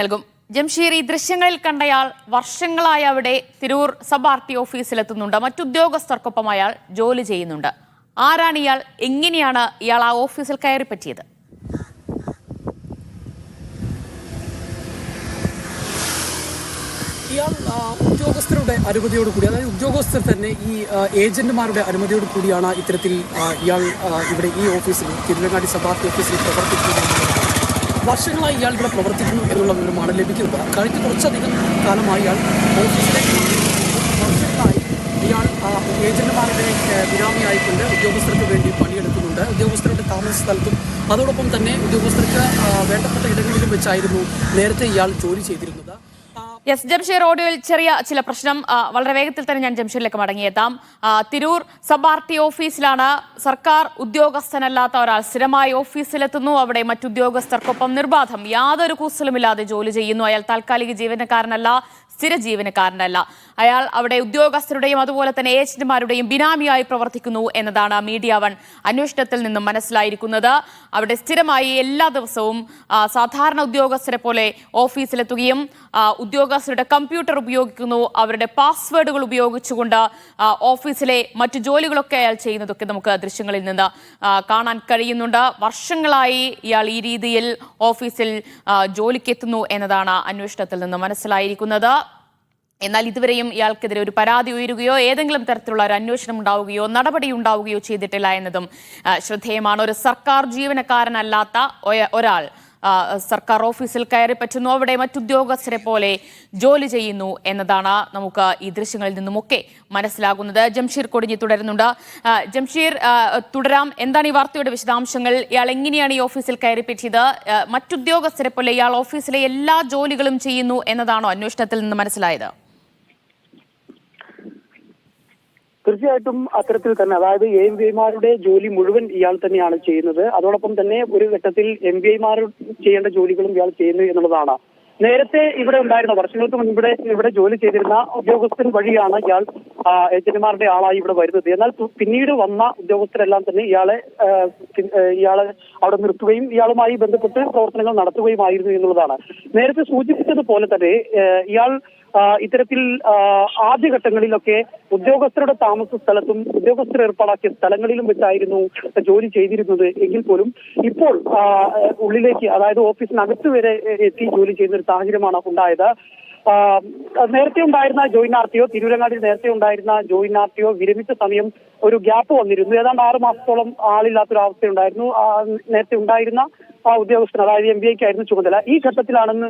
നൽകും. ജംഷീർ ഈ ദൃശ്യങ്ങളിൽ കണ്ടയാൾ വർഷങ്ങളായി അവിടെ തിരൂർ സബ് ആർ ടി ഓഫീസിലെത്തുന്നുണ്ട്. മറ്റുദ്യോഗസ്ഥർക്കൊപ്പം അയാൾ ജോലി ചെയ്യുന്നുണ്ട്. ആരാണ് ഇയാൾ? എങ്ങനെയാണ് ഇയാൾ ആ ഓഫീസിൽ കയറി പറ്റിയത് ഇയാൾ ഉദ്യോഗസ്ഥരുടെ അനുമതിയോട് കൂടി അതായത് ഉദ്യോഗസ്ഥർ തന്നെ ഈ ഏജന്റുമാരുടെ അനുമതിയോട് കൂടിയാണ് ഇത്തരത്തിൽ ഇയാൾ ഇവിടെ ഈ ഓഫീസിൽ തിരുവങ്ങാടി സഭാർത്തി ഓഫീസിൽ പ്രവർത്തിക്കുന്നത്. വർഷങ്ങളായി ഇയാൾ ഇവിടെ പ്രവർത്തിക്കുന്നു എന്നുള്ള വിവരമാണ് ലഭിക്കുന്നത് കഴിഞ്ഞ കുറച്ചധികം കാലമായി ഇയാൾ ഓഫീസിലേക്ക് വർഷങ്ങളായി ഇയാൾ ഏജന്റുമാരുടെ വിരാമിയായിക്കൊണ്ട് ഉദ്യോഗസ്ഥർക്ക് വേണ്ടി പണിയെടുക്കുന്നുണ്ട്. ഉദ്യോഗസ്ഥരുടെ താമസ സ്ഥലത്തും അതോടൊപ്പം തന്നെ ഉദ്യോഗസ്ഥർക്ക് വേണ്ടപ്പെട്ട ഇടങ്ങളിലും വെച്ചായിരുന്നു നേരത്തെ ഇയാൾ ജോലി ചെയ്തിരുന്നത്. യെസ് ജംഷീർ ഓഡിയോയിൽ ചെറിയ ചില പ്രശ്നം. വളരെ വേഗത്തിൽ തന്നെ ഞാൻ ജംഷീറിലേക്ക് മടങ്ങിയെത്താം. തിരൂർ സബ് ആർ ടി ഓഫീസിലാണ് സർക്കാർ ഉദ്യോഗസ്ഥനല്ലാത്ത ഒരാൾ സ്ഥിരമായി ഓഫീസിലെത്തുന്നു. അവിടെ മറ്റുദ്യോഗസ്ഥർക്കൊപ്പം നിർബാധം. യാതൊരു കൂസലുമില്ലാതെ ജോലി ചെയ്യുന്നു. അയാൾ താൽക്കാലിക ജീവനക്കാരനല്ല. സ്ഥിര ജീവനക്കാരനല്ല അയാൾ അവിടെ ഉദ്യോഗസ്ഥരുടെയും അതുപോലെ തന്നെ ഏജന്റുമാരുടെയും ബിനാമിയായി പ്രവർത്തിക്കുന്നു എന്നതാണ് മീഡിയ വൺ അന്വേഷണത്തിൽ നിന്നും മനസ്സിലായിരിക്കുന്നത്. അവിടെ സ്ഥിരമായി എല്ലാ ദിവസവും സാധാരണ ഉദ്യോഗസ്ഥരെ പോലെ ഓഫീസിലെത്തുകയും ഉദ്യോഗസ്ഥരുടെ കമ്പ്യൂട്ടർ ഉപയോഗിക്കുന്നു അവരുടെ പാസ്വേഡുകൾ ഉപയോഗിച്ചുകൊണ്ട് ഓഫീസിലെ മറ്റു ജോലികളൊക്കെ അയാൾ ചെയ്യുന്നതൊക്കെ നമുക്ക് ദൃശ്യങ്ങളിൽ നിന്ന് കാണാൻ കഴിയുന്നുണ്ട്. വർഷങ്ങളായി ഇയാൾ ഈ രീതിയിൽ ഓഫീസിൽ ജോലിക്കെത്തുന്നു എന്നതാണ് അന്വേഷണത്തിൽ നിന്ന് മനസ്സിലായിരിക്കുന്നത്. എന്നാൽ ഇതുവരെയും ഇയാൾക്കെതിരെ ഒരു പരാതി ഉയരുകയോ ഏതെങ്കിലും തരത്തിലുള്ള ഒരു അന്വേഷണം ഉണ്ടാവുകയോ നടപടി ഉണ്ടാവുകയോ ചെയ്തിട്ടില്ല എന്നതും ശ്രദ്ധേയമാണ്. ഒരു സർക്കാർ ജീവനക്കാരനല്ലാത്ത ഒരാൾ സർക്കാർ ഓഫീസിൽ കയറി പറ്റുന്നു. അവിടെ മറ്റുദ്യോഗസ്ഥരെ പോലെ ജോലി ചെയ്യുന്നു എന്നതാണ് നമുക്ക് ഈ ദൃശ്യങ്ങളിൽ നിന്നുമൊക്കെ മനസ്സിലാകുന്നത്. ജംഷീർ കൊടിഞ്ഞി തുടരുന്നുണ്ട്. ജംഷീർ തുടരാം. എന്താണ് ഈ വാർത്തയുടെ വിശദാംശങ്ങൾ? ഇയാൾ എങ്ങനെയാണ് ഈ ഓഫീസിൽ കയറി പറ്റിയത്? മറ്റുദ്യോഗസ്ഥരെ പോലെ ഇയാൾ ഓഫീസിലെ എല്ലാ ജോലികളും ചെയ്യുന്നു എന്നതാണോ അന്വേഷണത്തിൽ നിന്ന് മനസ്സിലായത്? തീർച്ചയായിട്ടും അത്തരത്തിൽ തന്നെ അതായത് എ പിമാരുടെ ജോലി മുഴുവൻ ഇയാൾ തന്നെയാണ് ചെയ്യുന്നത്. അതോടൊപ്പം തന്നെ ഒരു ഘട്ടത്തിൽ എം പി ഐമാർ ചെയ്യേണ്ട ജോലികളും ഇയാൾ ചെയ്യുന്നു എന്നുള്ളതാണ്. നേരത്തെ ഇവിടെ ഉണ്ടായിരുന്ന വർഷങ്ങൾക്ക് മുൻപ് ഇവിടെ ഇവിടെ ജോലി ചെയ്തിരുന്ന ഉദ്യോഗസ്ഥൻ വഴിയാണ് ഇയാൾ ഏജന്റുമാരുടെ ആളായി ഇവിടെ വരുന്നത്. എന്നാൽ പിന്നീട് വന്ന ഉദ്യോഗസ്ഥരെല്ലാം തന്നെ ഇയാളെ ഇയാളെ അവിടെ നിർത്തുകയും ഇയാളുമായി ബന്ധപ്പെട്ട് പ്രവർത്തനങ്ങൾ നടത്തുകയുമായിരുന്നു എന്നുള്ളതാണ്. നേരത്തെ സൂചിപ്പിച്ചതുപോലെ തന്നെ ഇയാൾ ഇത്തരത്തിൽ ആദ്യഘട്ടങ്ങളിലൊക്കെ ഉദ്യോഗസ്ഥരുടെ താമസ സ്ഥലത്തും ഉദ്യോഗസ്ഥർ ഏർപ്പാടാക്കിയ സ്ഥലങ്ങളിലും വെച്ചായിരുന്നു ജോലി ചെയ്തിരുന്നത്. എങ്കിൽ പോലും ഇപ്പോൾ ഉള്ളിലേക്ക് അതായത് ഓഫീസിനകത്ത് വരെ എത്തി ജോലി ചെയ്യുന്ന ഒരു സാഹചര്യമാണ് ഉണ്ടായത്. നേരത്തെ ഉണ്ടായിരുന്ന ജോയിൻ ആർ ടി നേരത്തെ ഉണ്ടായിരുന്ന ജോയിൻ ആർ വിരമിച്ച സമയം ഒരു ഗ്യാപ്പ് വന്നിരുന്നു. ഏതാണ്ട് ആറ് മാസത്തോളം ആളില്ലാത്തൊരു അവസ്ഥയുണ്ടായിരുന്നു നേരത്തെ ഉണ്ടായിരുന്ന ആ ഉദ്യോഗസ്ഥൻ അതായത് എം ബി ഐക്കായിരുന്നു ചുമതല. ഈ ഘട്ടത്തിലാണെന്ന്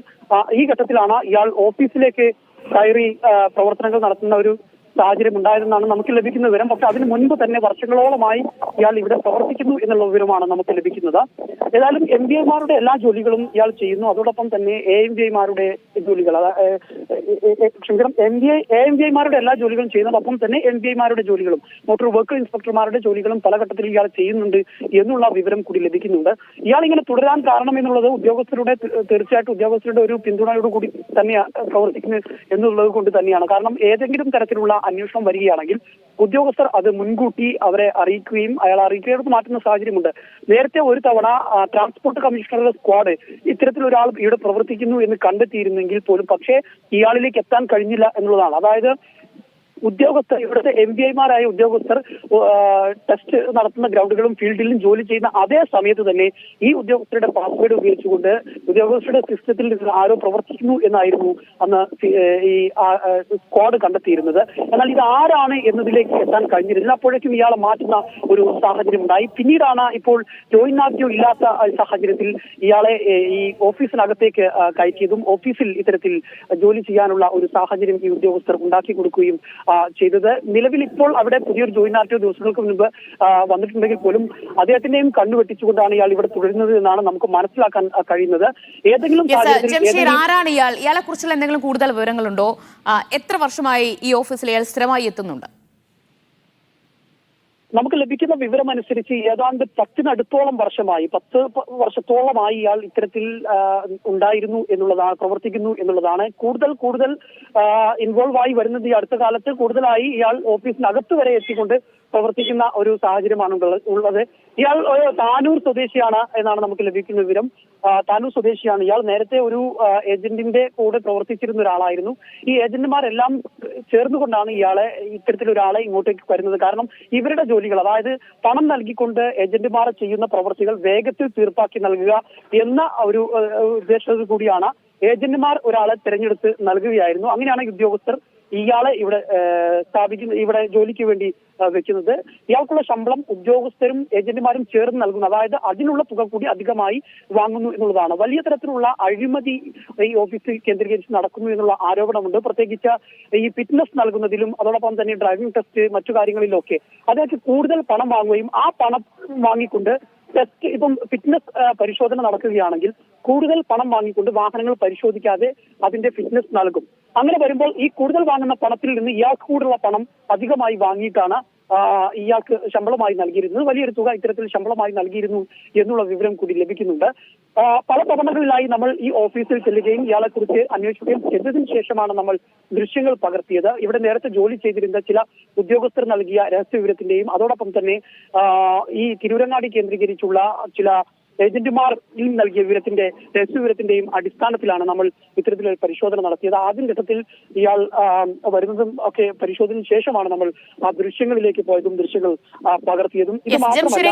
ഈ ഘട്ടത്തിലാണ് ഇയാൾ ഓഫീസിലേക്ക് കയറി പ്രവർത്തനങ്ങൾ നടത്തുന്ന ഒരു സാഹചര്യം ഉണ്ടായതെന്നാണ് നമുക്ക് ലഭിക്കുന്ന വിവരം. പക്ഷെ അതിന് മുൻപ് തന്നെ വർഷങ്ങളോളമായി ഇയാൾ ഇവിടെ പ്രവർത്തിക്കുന്നു എന്നുള്ള വിവരമാണ് നമുക്ക് ലഭിക്കുന്നത്. ഏതായാലും എം ബി എമാരുടെ എല്ലാ ജോലികളും ഇയാൾ ചെയ്യുന്നു. അതോടൊപ്പം തന്നെ എ എം ബി ഐമാരുടെ ജോലികൾ ക്ഷമിക്കണം M B I A M B ഐമാരുടെ എല്ലാ ജോലികളും ചെയ്യുന്നതോടൊപ്പം തന്നെ എം ബി ഐമാരുടെ ജോലികളും മോട്ടോർ വർക്ക് ഇൻസ്പെക്ടർമാരുടെ ജോലികളും പല ഘട്ടത്തിൽ ഇയാൾ ചെയ്യുന്നുണ്ട് എന്നുള്ള വിവരം കൂടി ലഭിക്കുന്നുണ്ട്. ഇയാൾ ഇങ്ങനെ തുടരാൻ കാരണം എന്നുള്ളത് ഉദ്യോഗസ്ഥരുടെ തീർച്ചയായിട്ടും ഉദ്യോഗസ്ഥരുടെ ഒരു പിന്തുണയോടുകൂടി തന്നെയാണ് പ്രവർത്തിക്കുന്നത് എന്നുള്ളത് കൊണ്ട് തന്നെയാണ്. കാരണം ഏതെങ്കിലും തരത്തിലുള്ള അന്വേഷണം വരികയാണെങ്കിൽ ഉദ്യോഗസ്ഥർ അത് മുൻകൂട്ടി അവരെ അറിയിക്കുകയും അയാൾ അറിയിക്കുകയെടുത്ത് മാറ്റുന്ന സാഹചര്യമുണ്ട്. നേരത്തെ ഒരു തവണ ട്രാൻസ്പോർട്ട് കമ്മീഷണറുടെ സ്ക്വാഡ് ഇത്തരത്തിൽ ഒരാൾ ഇവിടെ പ്രവർത്തിക്കുന്നു എന്ന് കണ്ടെത്തിയിരുന്നെങ്കിൽ പോലും പക്ഷേ ഇയാളിലേക്ക് എത്താൻ കഴിഞ്ഞില്ല എന്നുള്ളതാണ്. അതായത് ഉദ്യോഗസ്ഥർ ഇവിടുത്തെ എം ബി ഐമാരായ ഉദ്യോഗസ്ഥർ ടെസ്റ്റ് നടത്തുന്ന ഗ്രൗണ്ടുകളും ഫീൽഡിലും ജോലി ചെയ്യുന്ന അതേ സമയത്ത് തന്നെ ഈ ഉദ്യോഗസ്ഥരുടെ പാസ്വേഡ് ഉപയോഗിച്ചുകൊണ്ട് ഉദ്യോഗസ്ഥരുടെ സിസ്റ്റത്തിൽ ആരോ പ്രവർത്തിക്കുന്നു എന്നായിരുന്നു അന്ന് ഈ സ്ക്വാഡ് കണ്ടെത്തിയിരുന്നത്. എന്നാൽ ഇത് ആരാണ് എന്നതിലേക്ക് എത്താൻ കഴിഞ്ഞിരുന്നില്ല അപ്പോഴേക്കും ഇയാളെ മാറ്റുന്ന ഒരു സാഹചര്യം ഉണ്ടായി പിന്നീടാണ് ഇപ്പോൾ ജോയിൻ ആദ്യം ഇല്ലാത്ത സാഹചര്യത്തിൽ ഇയാളെ ഈ ഓഫീസിനകത്തേക്ക് കയറ്റിയതും ഓഫീസിൽ ഇത്തരത്തിൽ ജോലി ചെയ്യാനുള്ള ഒരു സാഹചര്യം ഈ ഉദ്യോഗസ്ഥർ ഉണ്ടാക്കി കൊടുക്കുകയും ചെയ്തത്. നിലവിൽ ഇപ്പോൾ അവിടെ പുതിയൊരു ജോയിൻ ആർട്ടിയോ ദിവസങ്ങൾക്ക് മുൻപ് വന്നിട്ടുണ്ടെങ്കിൽ പോലും അദ്ദേഹത്തിന്റെയും കണ്ണു വെട്ടിച്ചുകൊണ്ടാണ് ഇയാൾ ഇവിടെ തുടരുന്നത് എന്നാണ് നമുക്ക് മനസ്സിലാക്കാൻ കഴിയുന്നത്. ഏതെങ്കിലും ജംഷീർ ആരാണ് ഇയാൾ? ഇയാളെ കുറിച്ചുള്ള എന്തെങ്കിലും കൂടുതൽ വിവരങ്ങളുണ്ടോ? എത്ര വർഷമായി ഈ ഓഫീസിൽ ഇയാൾ സ്ഥിരമായി എത്തുന്നുണ്ട്? നമുക്ക് ലഭിക്കുന്ന വിവരം അനുസരിച്ച് ഏതാണ്ട് പത്തിനടുത്തോളം വർഷമായി പത്ത് വർഷത്തോളമായി ഇയാൾ ഇത്തരത്തിൽ ഉണ്ടായിരുന്നു എന്നുള്ളതാണ് പ്രവർത്തിക്കുന്നു എന്നുള്ളതാണ്. കൂടുതൽ കൂടുതൽ ഇൻവോൾവ് ആയി വരുന്നത് ഈ അടുത്ത കാലത്ത് കൂടുതലായി ഇയാൾ ഓഫീസിനകത്ത് വരെ എത്തിക്കൊണ്ട് പ്രവർത്തിക്കുന്ന ഒരു സാഹചര്യമാണ് ഉള്ള- ഉള്ളത്. ഇയാൾ ഒരു താനൂർ സ്വദേശിയാണ് എന്നാണ് നമുക്ക് ലഭിക്കുന്ന വിവരം. താനൂർ സ്വദേശിയാണ്. ഇയാൾ നേരത്തെ ഒരു ഏജന്റിന്റെ കൂടെ പ്രവർത്തിച്ചിരുന്ന ഒരാളായിരുന്നു. ഈ ഏജന്റുമാരെല്ലാം ചേർന്നുകൊണ്ടാണ് ഇയാളെ ഇത്തരത്തിലൊരാളെ ഇങ്ങോട്ടേക്ക് വരുന്നത്. കാരണം ഇവരുടെ ജോലികൾ അതായത് പണം നൽകിക്കൊണ്ട് ഏജന്റുമാർ ചെയ്യുന്ന പ്രവർത്തികൾ വേഗത്തിൽ തീർപ്പാക്കി നൽകുക എന്ന ഒരു ഉദ്ദേശത്തോടു കൂടിയാണ് ഏജന്റുമാർ ഒരാളെ തിരഞ്ഞെടുത്ത് നൽകുകയായിരുന്നു. അങ്ങനെയാണ് ഉദ്യോഗസ്ഥർ ഇയാളെ ഇവിടെ സ്ഥാപിക്കുന്ന ഇവിടെ ജോലിക്ക് വേണ്ടി വെക്കുന്നത്. ഇയാൾക്കുള്ള ശമ്പളം ഉദ്യോഗസ്ഥരും ഏജന്റുമാരും ചേർന്ന് നൽകുന്നു. അതായത് അതിനുള്ള തുക കൂടി അധികമായി വാങ്ങുന്നു എന്നുള്ളതാണ്. വലിയ തരത്തിലുള്ള അഴിമതി ഈ ഓഫീസിൽ കേന്ദ്രീകരിച്ച് നടക്കുന്നു എന്നുള്ള ആരോപണമുണ്ട്. പ്രത്യേകിച്ച് ഈ ഫിറ്റ്നസ് നൽകുന്നതിലും അതോടൊപ്പം തന്നെ ഡ്രൈവിംഗ് ടെസ്റ്റ് മറ്റു കാര്യങ്ങളിലൊക്കെ അതായത് കൂടുതൽ പണം വാങ്ങുകയും ആ പണം വാങ്ങിക്കൊണ്ട് ടെസ്റ്റ് ഇപ്പം ഫിറ്റ്നസ് പരിശോധന നടക്കുകയാണെങ്കിൽ കൂടുതൽ പണം വാങ്ങിക്കൊണ്ട് വാഹനങ്ങൾ പരിശോധിക്കാതെ അതിന്റെ ഫിറ്റ്നസ് നൽകും. അങ്ങനെ വരുമ്പോൾ ഈ കൂടുതൽ വാങ്ങുന്ന പണത്തിൽ നിന്ന് ഇയാൾക്ക് കൂടുള്ള പണം അധികമായി വാങ്ങിയിട്ടാണ് ഇയാൾക്ക് ശമ്പളമായി നൽകിയിരുന്നത്. വലിയൊരു തുക ഇത്തരത്തിൽ ശമ്പളമായി നൽകിയിരുന്നു എന്നുള്ള വിവരം കൂടി ലഭിക്കുന്നുണ്ട്. പല തവണകളിലായി നമ്മൾ ഈ ഓഫീസിൽ ചെല്ലുകയും ഇയാളെ കുറിച്ച് അന്വേഷിക്കുകയും ചെയ്തതിനു ശേഷമാണ് നമ്മൾ ദൃശ്യങ്ങൾ പകർത്തിയത്. ഇവിടെ നേരത്തെ ജോലി ചെയ്തിരുന്ന ചില ഉദ്യോഗസ്ഥർ നൽകിയ രഹസ്യ വിവരത്തിന്റെയും അതോടൊപ്പം തന്നെ ഈ തിരൂരങ്ങാടി കേന്ദ്രീകരിച്ചുള്ള ചില ഏജന്റുമാർ നൽകിയ വിവരത്തിന്റെ രഹസ്യ വിവരത്തിന്റെയും അടിസ്ഥാനത്തിലാണ് നമ്മൾ ഇത്തരത്തിലൊരു പരിശോധന നടത്തിയത്. ആദ്യ ഘട്ടത്തിൽ ഇയാൾ വരുന്നതും ഒക്കെ പരിശോധനയ്ക്ക് ശേഷമാണ് നമ്മൾ ആ ദൃശ്യങ്ങളിലേക്ക് പോയതും ദൃശ്യങ്ങൾ പകർത്തിയതും.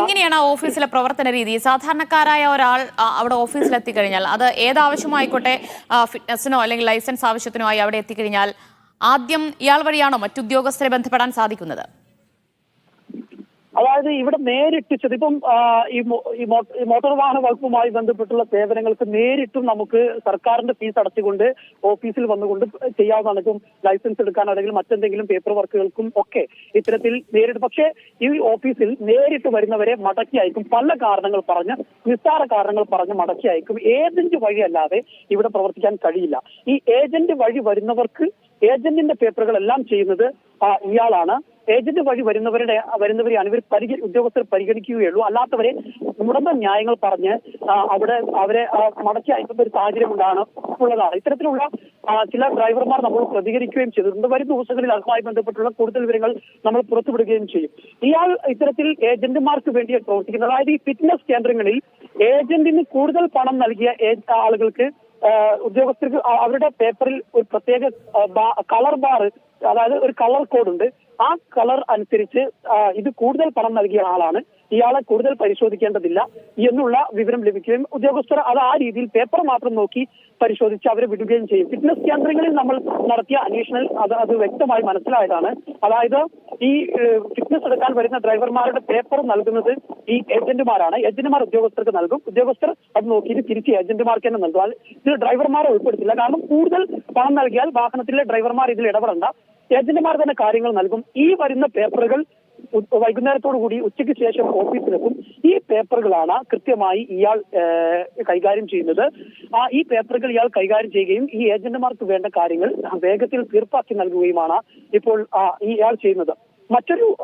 എങ്ങനെയാണ് ആ ഓഫീസിലെ പ്രവർത്തന രീതി? സാധാരണക്കാരായ ഒരാൾ അവിടെ ഓഫീസിൽ എത്തിക്കഴിഞ്ഞാൽ അത് ഏതാവശ്യമായിക്കോട്ടെ ഫിറ്റ്നസിനോ അല്ലെങ്കിൽ ലൈസൻസ് ആവശ്യത്തിനോ ആയി അവിടെ എത്തിക്കഴിഞ്ഞാൽ ആദ്യം ഇയാൾ വഴിയാണോ മറ്റുദ്യോഗസ്ഥരെ ബന്ധപ്പെടാൻ സാധിക്കുന്നത്? അതായത് ഇവിടെ നേരിട്ട് ഇപ്പം ഈ മോട്ടോർ വാഹന വകുപ്പുമായി ബന്ധപ്പെട്ടുള്ള സേവനങ്ങൾക്ക് നേരിട്ടും നമുക്ക് സർക്കാരിന്റെ ഫീസ് അടച്ചുകൊണ്ട് ഓഫീസിൽ വന്നുകൊണ്ട് ചെയ്യാവുന്നതാണ്. ഇപ്പം ലൈസൻസ് എടുക്കാൻ അല്ലെങ്കിൽ മറ്റെന്തെങ്കിലും പേപ്പർ വർക്കുകൾക്കും ഒക്കെ ഇത്തരത്തിൽ നേരിട്ട്. പക്ഷേ ഈ ഓഫീസിൽ നേരിട്ട് വരുന്നവരെ മടക്കി അയക്കും. പല കാരണങ്ങൾ പറഞ്ഞ് നിസ്സാര കാരണങ്ങൾ പറഞ്ഞ് മടക്കി അയക്കും. ഏജന്റ് വഴിയല്ലാതെ ഇവിടെ പ്രവർത്തിക്കാൻ കഴിയില്ല. ഈ ഏജന്റ് വഴി വരുന്നവർക്ക് ഏജന്റിന്റെ പേപ്പറുകളെല്ലാം ചെയ്യുന്നത് ഇയാളാണ്. ഏജന്റ് വഴി വരുന്നവരുടെ വരുന്നവരെയാണ് ഇവർ പരിഗ ഉദ്യോഗസ്ഥർ പരിഗണിക്കുകയുള്ളൂ. അല്ലാത്തവരെ മുടന്ത ന്യായങ്ങൾ പറഞ്ഞ് അവിടെ അവരെ മടക്കി അയക്കുന്ന ഒരു സാഹചര്യം ഉണ്ടാണ് ഉള്ളതാണ്. ഇത്തരത്തിലുള്ള ചില ഡ്രൈവർമാർ നമ്മൾ പ്രതികരിക്കുകയും ചെയ്തിട്ടുണ്ട്. വരും ദിവസങ്ങളിൽ അതുമായി ബന്ധപ്പെട്ടുള്ള കൂടുതൽ വിവരങ്ങൾ നമ്മൾ പുറത്തുവിടുകയും ചെയ്യും. ഇയാൾ ഇത്തരത്തിൽ ഏജന്റുമാർക്ക് വേണ്ടി പ്രവർത്തിക്കുന്നത്. അതായത് ഈ ഫിറ്റ്നസ് കേന്ദ്രങ്ങളിൽ ഏജന്റിന് കൂടുതൽ പണം നൽകിയ ആളുകൾക്ക് ഉദ്യോഗസ്ഥർക്ക് അവരുടെ പേപ്പറിൽ ഒരു പ്രത്യേക കളർ ബാർ അതായത് ഒരു കളർ കോഡ് ഉണ്ട് ആ കളർ അനുസരിച്ച് ഇത് കൂടുതൽ പണം നൽകിയ ആളാണ്. ഇയാളെ കൂടുതൽ പരിശോധിക്കേണ്ടതില്ല എന്നുള്ള വിവരം ലഭിക്കുകയും ഉദ്യോഗസ്ഥർ അത് ആ രീതിയിൽ പേപ്പർ മാത്രം നോക്കി പരിശോധിച്ച് അവരെ വിടുകയും ചെയ്യും. ഫിറ്റ്നസ് കേന്ദ്രങ്ങളിൽ നമ്മൾ നടത്തിയ അന്വേഷണം അത് അത് വ്യക്തമായി മനസ്സിലായതാണ്. അതായത് ഈ ഫിറ്റ്നസ് എടുക്കാൻ വരുന്ന ഡ്രൈവർമാരുടെ പേപ്പർ നൽകുന്നത് ഈ ഏജന്റുമാരാണ് ഏജന്റുമാർ ഉദ്യോഗസ്ഥർക്ക് നൽകും. ഉദ്യോഗസ്ഥർ അത് നോക്കിയിട്ട് തിരിച്ച് ഏജന്റുമാർക്ക് തന്നെ നൽകും. ഇത് ഡ്രൈവർമാരെ ഉൾപ്പെടുത്തില്ല. കാരണം കൂടുതൽ പണം നൽകിയാൽ വാഹനത്തിലെ ഡ്രൈവർമാർ ഇതിൽ ഇടപെടണ്ട. ഏജന്റുമാർ തന്നെ കാര്യങ്ങൾ നൽകും. ഈ വരുന്ന പേപ്പറുകൾ ഉ- വൈകുന്നേരത്തോടു കൂടി ഉച്ചയ്ക്ക് ശേഷം ഓഫീസിലെത്തും ഈ പേപ്പറുകളാണ് കൃത്യമായി ഇയാൾ കൈകാര്യം ചെയ്യുന്നത്. ആ ഈ പേപ്പറുകൾ ഇയാൾ കൈകാര്യം ചെയ്യുകയും ഈ ഏജന്റുമാർക്ക് വേണ്ട കാര്യങ്ങൾ വേഗത്തിൽ തീർപ്പാക്കി നൽകുകയുമാണ് ഇപ്പോൾ ഇയാൾ ചെയ്യുന്നത്. മറ്റൊരു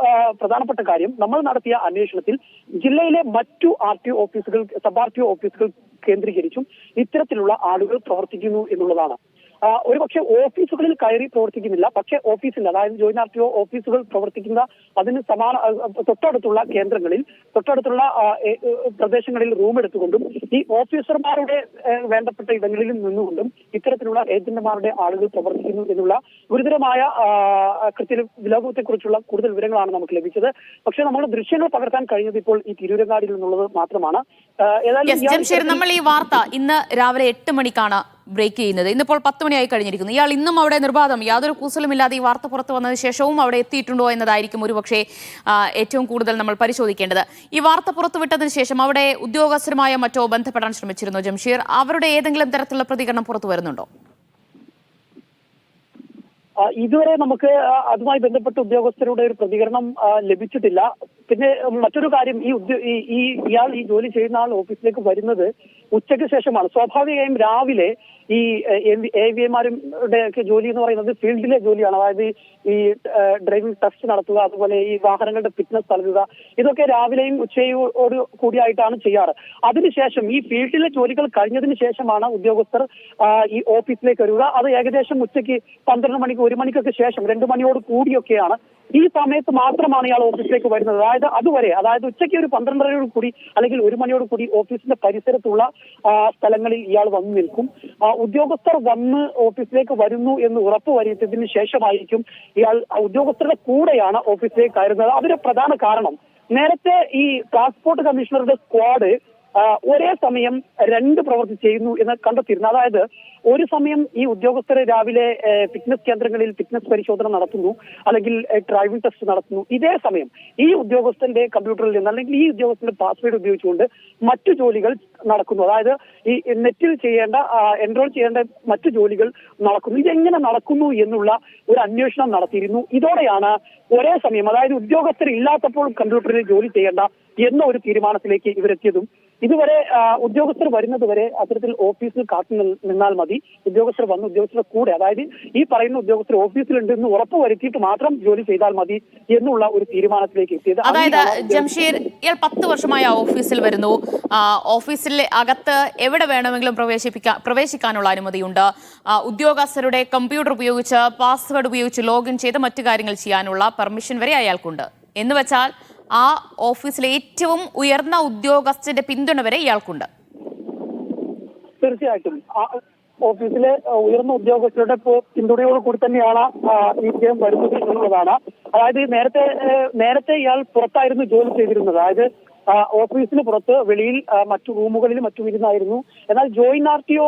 പ്രധാനപ്പെട്ട കാര്യം നമ്മൾ നടത്തിയ അന്വേഷണത്തിൽ ജില്ലയിലെ മറ്റു ആർ ടി ഓഫീസുകൾ സബ് ആർ ടി ഓഫീസുകൾ കേന്ദ്രീകരിച്ചും ഇത്തരത്തിലുള്ള ആളുകൾ പ്രവർത്തിക്കുന്നു എന്നുള്ളതാണ്. ഒരുപക്ഷെ ഓഫീസുകളിൽ കയറി പ്രവർത്തിക്കുന്നില്ല. പക്ഷേ ഓഫീസിൽ അതായത് ജോയിന്റ് ആർ ടി ഒ ഓഫീസുകൾ പ്രവർത്തിക്കുന്ന അതിന് സമാന തൊട്ടടുത്തുള്ള കേന്ദ്രങ്ങളിൽ തൊട്ടടുത്തുള്ള പ്രദേശങ്ങളിൽ റൂം എടുത്തുകൊണ്ടും ഈ ഓഫീസർമാരുടെ വേണ്ടപ്പെട്ട ഇടങ്ങളിൽ നിന്നുകൊണ്ടും ഇത്തരത്തിലുള്ള ഏജന്റുമാരുടെ ആളുകൾ പ്രവർത്തിക്കുന്നു എന്നുള്ള ഗുരുതരമായ കൃത്യ വിലോപത്തെക്കുറിച്ചുള്ള കൂടുതൽ വിവരങ്ങളാണ് നമുക്ക് ലഭിച്ചത്. പക്ഷേ നമ്മൾ ദൃശ്യങ്ങൾ പകർത്താൻ കഴിഞ്ഞത് ഇപ്പോൾ ഈ തിരൂരങ്ങാടിയിൽ നിന്നുള്ളത് മാത്രമാണ്. ഏതായാലും നമ്മൾ ഈ വാർത്ത ഇന്ന് രാവിലെ എട്ട് മണിക്കാണ് ബ്രേക്ക് ചെയ്യുന്നത്. ഇന്നിപ്പോൾ പത്ത് മണിയായി കഴിഞ്ഞിരിക്കുന്നു. ഇയാൾ ഇന്നും അവിടെ നിർബാധം. യാതൊരു കൂസലുമില്ലാതെ ഈ വാർത്ത പുറത്തു വന്നതിന് ശേഷവും അവിടെ എത്തിയിട്ടുണ്ടോ എന്നതായിരിക്കും ഒരുപക്ഷെ ഏറ്റവും കൂടുതൽ നമ്മൾ പരിശോധിക്കേണ്ടത്. ഈ വാർത്ത പുറത്തുവിട്ടതിന് ശേഷം അവിടെ ഉദ്യോഗസ്ഥരുമായ മറ്റോ ബന്ധപ്പെടാൻ ശ്രമിച്ചിരുന്നു ജംഷീർ? അവരുടെ ഏതെങ്കിലും തരത്തിലുള്ള പ്രതികരണം പുറത്തു വരുന്നുണ്ടോ? ഇതുവരെ നമുക്ക് അതുമായി ബന്ധപ്പെട്ട ഉദ്യോഗസ്ഥരുടെ ഒരു പ്രതികരണം ലഭിച്ചിട്ടില്ല. പിന്നെ മറ്റൊരു കാര്യം ഈ ഈ ഇയാൾ ഈ ജോലി ചെയ്യുന്ന ആൾ ഓഫീസിലേക്ക് വരുന്നത് ഉച്ചയ്ക്ക് ശേഷമാണ്. സ്വാഭാവികമായും രാവിലെ ഈ എ വി എമാരുടെ ഒക്കെ ജോലി എന്ന് പറയുന്നത് ഫീൽഡിലെ ജോലിയാണ്. അതായത് ഈ ഡ്രൈവിംഗ് ടെസ്റ്റ് നടത്തുക അതുപോലെ ഈ വാഹനങ്ങളുടെ ഫിറ്റ്നസ് നൽകുക ഇതൊക്കെ രാവിലെയും ഉച്ചയോട് കൂടിയായിട്ടാണ് ചെയ്യാറ്. അതിനുശേഷം ഈ ഫീൽഡിലെ ജോലികൾ കഴിഞ്ഞതിന് ശേഷമാണ് ഉദ്യോഗസ്ഥർ ഈ ഓഫീസിലേക്ക് വരിക. അത് ഏകദേശം ഉച്ചയ്ക്ക് പന്ത്രണ്ട് മണിക്ക് ഒരു മണിക്കൊക്കെ ശേഷം രണ്ടു മണിയോട് കൂടിയൊക്കെയാണ് ഈ സമയത്ത് മാത്രമാണ് ഇയാൾ ഓഫീസിലേക്ക് വരുന്നത്. അതായത് അതുവരെ അതായത് ഉച്ചയ്ക്ക് ഒരു പന്ത്രണ്ടരയോട് കൂടി അല്ലെങ്കിൽ ഒരു മണിയോട് കൂടി ഓഫീസിന്റെ പരിസരത്തുള്ള സ്ഥലങ്ങളിൽ ഇയാൾ വന്നു നിൽക്കും. ഉദ്യോഗസ്ഥർ വന്ന് ഓഫീസിലേക്ക് വരുന്നു എന്ന് ഉറപ്പ് വരുത്തിയതിന് ശേഷമായിരിക്കും ഇയാൾ ഉദ്യോഗസ്ഥരുടെ കൂടെയാണ് ഓഫീസിലേക്ക് കയറുന്നത്. അതിന് പ്രധാന കാരണം നേരത്തെ ഈ ട്രാൻസ്പോർട്ട് കമ്മീഷണറുടെ സ്ക്വാഡ് ഒരേ സമയം രണ്ട് പ്രവൃത്തി ചെയ്യുന്നു എന്ന് കണ്ടെത്തിയിരുന്നു. അതായത് ഒരു സമയം ഈ ഉദ്യോഗസ്ഥർ രാവിലെ ഫിറ്റ്നസ് കേന്ദ്രങ്ങളിൽ ഫിറ്റ്നസ് പരിശോധന നടത്തുന്നു അല്ലെങ്കിൽ ഡ്രൈവിംഗ് ടെസ്റ്റ് നടത്തുന്നു. ഇതേ സമയം ഈ ഉദ്യോഗസ്ഥന്റെ കമ്പ്യൂട്ടറിൽ നിന്ന് അല്ലെങ്കിൽ ഈ ഉദ്യോഗസ്ഥന്റെ പാസ്വേഡ് ഉപയോഗിച്ചുകൊണ്ട് മറ്റു ജോലികൾ നടക്കുന്നു. അതായത് ഈ നെറ്റിൽ ചെയ്യേണ്ട എൻറോൾ ചെയ്യേണ്ട മറ്റു ജോലികൾ നടക്കുന്നു. ഇതെങ്ങനെ നടക്കുന്നു എന്നുള്ള ഒരു അന്വേഷണം നടത്തിയിരുന്നു. ഇതോടെയാണ് ഒരേ സമയം അതായത് ഉദ്യോഗസ്ഥർ ഇല്ലാത്തപ്പോൾ കമ്പ്യൂട്ടറിൽ ജോലി ചെയ്യേണ്ട എന്ന ഒരു തീരുമാനത്തിലേക്ക് ഇവരെത്തിയതും ഇതുവരെ ഉദ്യോഗസ്ഥർ വരുന്നതുവരെ അത്തരത്തിൽ ഓഫീസിൽ കാത്തു നിന്നാൽ മതി. ഉദ്യോഗസ്ഥർ വന്ന് ഉദ്യോഗസ്ഥരുടെ കൂടെ. അതായത് ഈ പറയുന്ന ഉദ്യോഗസ്ഥർ ഓഫീസിലുണ്ടെന്ന് ഉറപ്പ് വരുത്തിയിട്ട് മാത്രം ജോലി ചെയ്താൽ മതി എന്നുള്ള ഒരു തീരുമാനത്തിലേക്ക് എത്തിയത് അതായത് ജംഷീർ ഇയാൾ പത്ത് വർഷമായി ഓഫീസിൽ വരുന്നു. ഓഫീസിലെ അകത്ത് എവിടെ വേണമെങ്കിലും പ്രവേശിപ്പിക്കാൻ പ്രവേശിക്കാനുള്ള അനുമതിയുണ്ട്. ഉദ്യോഗസ്ഥരുടെ കമ്പ്യൂട്ടർ ഉപയോഗിച്ച് പാസ്വേഡ് ഉപയോഗിച്ച് ലോഗിൻ ചെയ്ത് മറ്റു കാര്യങ്ങൾ ചെയ്യാനുള്ള പെർമിഷൻ വരെ അയാൾക്കുണ്ട്. എന്ന് വെച്ചാൽ ആ ഓഫീസിലെ ഏറ്റവും ഉയർന്ന ഉദ്യോഗസ്ഥന്റെ പിന്തുണ വരെ ഇയാൾക്കുണ്ട്. തീർച്ചയായിട്ടും. ഓഫീസിലെ ഉയർന്ന ഉദ്യോഗസ്ഥരുടെ പിന്തുണയോട് കൂടി തന്നെയാണ് ഈ വിജയം വരുന്നത് എന്നുള്ളതാണ്. അതായത് നേരത്തെ നേരത്തെ ഇയാൾ പുറത്തായിരുന്നു ജോലി ചെയ്തിരുന്നത്. അതായത് ഓഫീസിന് പുറത്ത് വെളിയിൽ മറ്റു റൂമുകളിൽ മറ്റു ഇരുന്നായിരുന്നു. എന്നാൽ ജോയിൻ ആർ ടി ഒ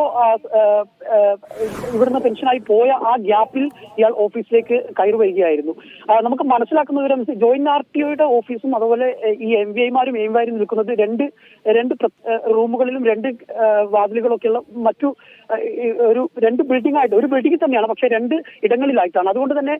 ഇവിടുന്ന് പെൻഷനായി പോയ ആ ഗ്യാപ്പിൽ ഇയാൾ ഓഫീസിലേക്ക് കയറി വരികയായിരുന്നു നമുക്ക് മനസ്സിലാക്കുന്ന വിവരം ജോയിൻ ആർ ടി ഒയുടെ ഓഫീസും അതുപോലെ ഈ എം വി ഐമാരും എം വൈമാരും നിൽക്കുന്നത് രണ്ട് രണ്ട് റൂമുകളിലും രണ്ട് വാതിലുകളൊക്കെയുള്ള മറ്റു ഒരു രണ്ട് ബിൽഡിംഗ് ആയിട്ട് ഒരു ബിൽഡിംഗിൽ തന്നെയാണ് പക്ഷേ രണ്ട് ഇടങ്ങളിലായിട്ടാണ്. അതുകൊണ്ട് തന്നെ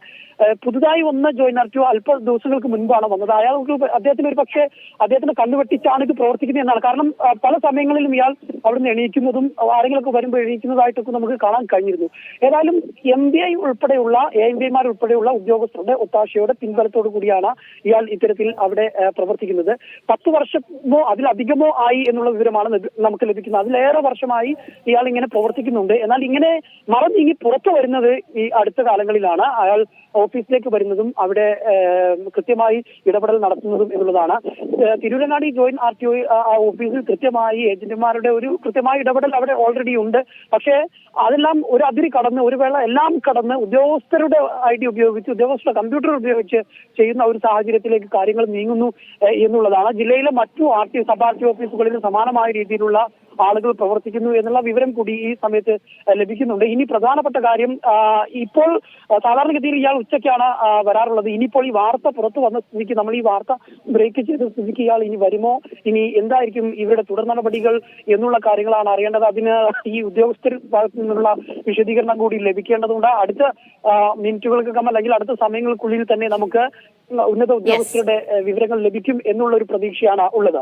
പുതുതായി വന്ന ജോയിൻ ആർ ടി ഒ അല്പ ദിവസങ്ങൾക്ക് മുൻപാണ് വന്നത്. അയാൾക്ക് അദ്ദേഹത്തിന് ഒരു പക്ഷേ അദ്ദേഹത്തിന് കണ്ണുവെട്ടിച്ചാണ് ഇത് പ്രവർത്തിക്കുന്നത് എന്നാണ്. കാരണം പല സമയങ്ങളിലും ഇയാൾ അവിടുന്ന് എണീക്കുന്നതും ആരെങ്കിലുമൊക്കെ വരുമ്പോൾ എണീക്കുന്നതായിട്ടൊക്കെ നമുക്ക് കാണാൻ കഴിഞ്ഞിരുന്നു. ഏതായാലും എം ബി ഐ ഉൾപ്പെടെയുള്ള എ എം ബി ഐമാർ ഉൾപ്പെടെയുള്ള ഉദ്യോഗസ്ഥരുടെ ഒത്താശയോടെ പിൻബലത്തോടു കൂടിയാണ് ഇയാൾ ഇത്തരത്തിൽ അവിടെ പ്രവർത്തിക്കുന്നത്. പത്ത് വർഷമോ അതിലധികമോ ആയി എന്നുള്ള വിവരമാണ് നമുക്ക് ലഭിക്കുന്നത്. അതിലേറെ വർഷമായി ഇയാൾ ഇങ്ങനെ പ്രവർത്തിക്കുന്നുണ്ട്. എന്നാൽ ഇങ്ങനെ മറന്നീങ്ങി പുറത്തു വരുന്നത് ഈ അടുത്ത കാലങ്ങളിലാണ്. അയാൾ ഓഫീസിലേക്ക് വരുന്നതും അവിടെ കൃത്യമായി ഇടപെടൽ നടത്തുന്നതും എന്നുള്ളതാണ്. ഏഹ്, Tirurangadi joint R T O ഓഫീസിൽ കൃത്യമായി ഏജന്റുമാരുടെ ഒരു കൃത്യമായ ഇടപെടൽ അവിടെ ഓൾറെഡി ഉണ്ട്. പക്ഷേ അതെല്ലാം ഒരു അതിരി കടന്ന് ഒരു വേള എല്ലാം കടന്ന് ഉദ്യോഗസ്ഥരുടെ ഐ ഡി ഉപയോഗിച്ച് ഉദ്യോഗസ്ഥരുടെ കമ്പ്യൂട്ടർ ഉപയോഗിച്ച് ചെയ്യുന്ന ഒരു സാഹചര്യത്തിലേക്ക് കാര്യങ്ങൾ നീങ്ങുന്നു എന്നുള്ളതാണ്. ജില്ലയിലെ മറ്റു R T sub R T ഓഫീസുകളിൽ സമാനമായ രീതിയിലുള്ള ആളുകൾ പ്രവർത്തിക്കുന്നു എന്നുള്ള വിവരം കൂടി ഈ സമയത്ത് ലഭിക്കുന്നുണ്ട്. ഇനി പ്രധാനപ്പെട്ട കാര്യം ഇപ്പോൾ സാധാരണഗതിയിൽ ഇയാൾ ഉച്ചയ്ക്കാണ് വരാറുള്ളത്. ഇനിയിപ്പോൾ ഈ വാർത്ത പുറത്തു വന്ന സ്ഥിതിക്ക് നമ്മൾ ഈ വാർത്ത ബ്രേക്ക് ചെയ്ത സ്ഥിതിക്ക് ഇയാൾ ഇനി വരുമോ? ഇനി എന്തായിരിക്കും ഇവരുടെ തുടർ നടപടികൾ എന്നുള്ള കാര്യങ്ങളാണ് അറിയേണ്ടത്. അതിന് ഈ ഉദ്യോഗസ്ഥർ ഭാഗത്തു നിന്നുള്ള വിശദീകരണം കൂടി ലഭിക്കേണ്ടതുണ്ട്. അടുത്ത മിനിറ്റുകൾക്കകം അല്ലെങ്കിൽ അടുത്ത സമയങ്ങൾക്കുള്ളിൽ തന്നെ നമുക്ക് ഉന്നത ഉദ്യോഗസ്ഥരുടെ വിവരങ്ങൾ ലഭിക്കും എന്നുള്ള ഒരു പ്രതീക്ഷയാണ് ഉള്ളത്.